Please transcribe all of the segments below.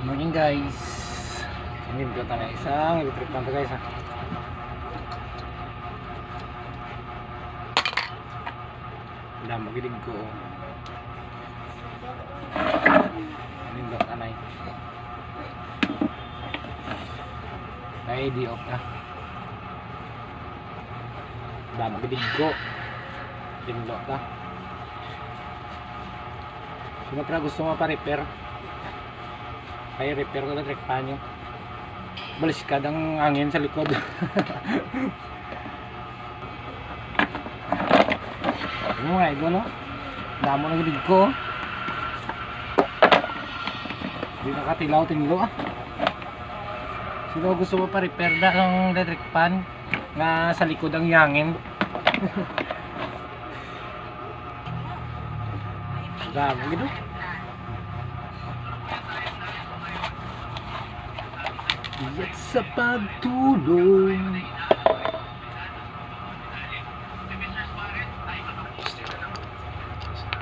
Morning guys. Ko tayo isang electric to guys ha. Damo gilig ko. Ba kanay? Ay di off na. Damo gilig ko. Tinlo ka. Sino pa gusto mo pa-repair? Kaya repair ko na track pan nyo. Baliskad ang hangin sa likod. Ano nga ito no? Damo ng gilig ko. Hindi nakatilaw tinlo ah. Sino gusto mo pa repair na ng electric pan nga sa likod ang hangin? Damo gitu. Iyak sa pagtulong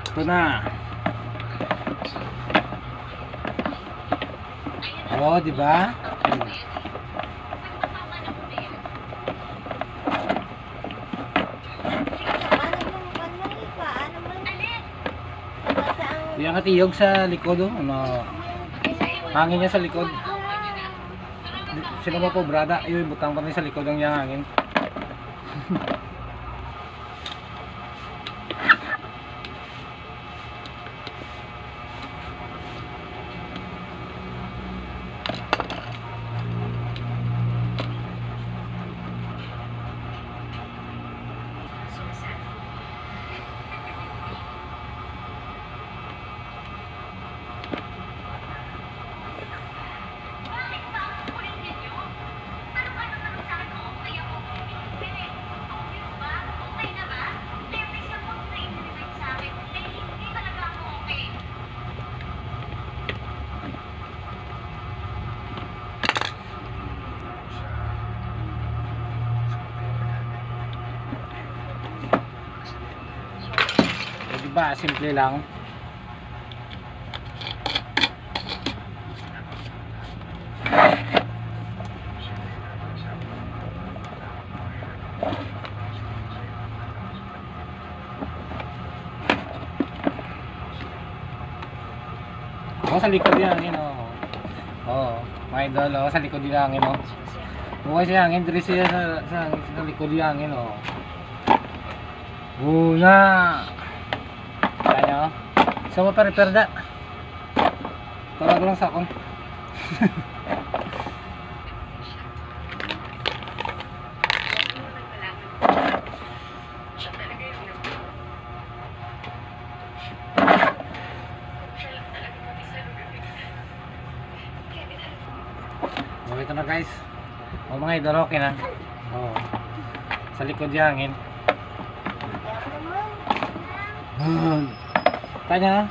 Ito na Oo, di ba? Yung katiyog sa likod oh, ano, hangin niya sa likod. Sino ba po brada? Yung butang pa rin sa likod ang yung hangin. Eh, di ba? Simple lang. Oh, sa likod yan, yun oh. Oo, mga idol, oh, sa likod yung hangin, oh. Buhay siya hangin, diri siya sa, sa, sa likod yung hangin, oh. Una! Kaya, oh. So, maparepair da. Tawag lang sa akong. Okay ito na guys. O mga idol, okay na. Oo. Sa likod yung hangin. Tanya.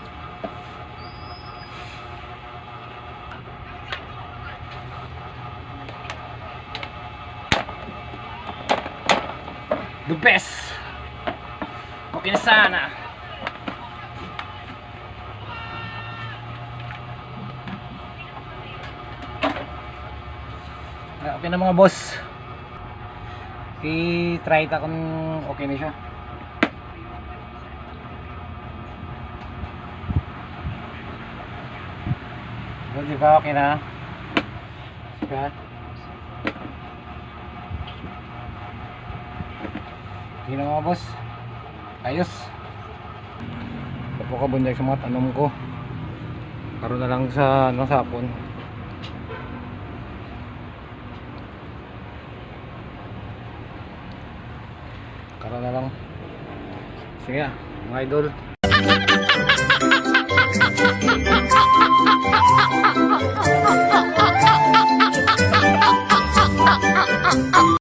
The best. Okay na sana. Ah, Okay na mga boss. I-try ta kung okay na siya. Well, di ba okay na? Sige. Sige na mga boss. Ayos. Ito po kabundag sa mga tanong ko. Karoon na lang sa ano, sapon. Karoon na lang. Sige, mga idol.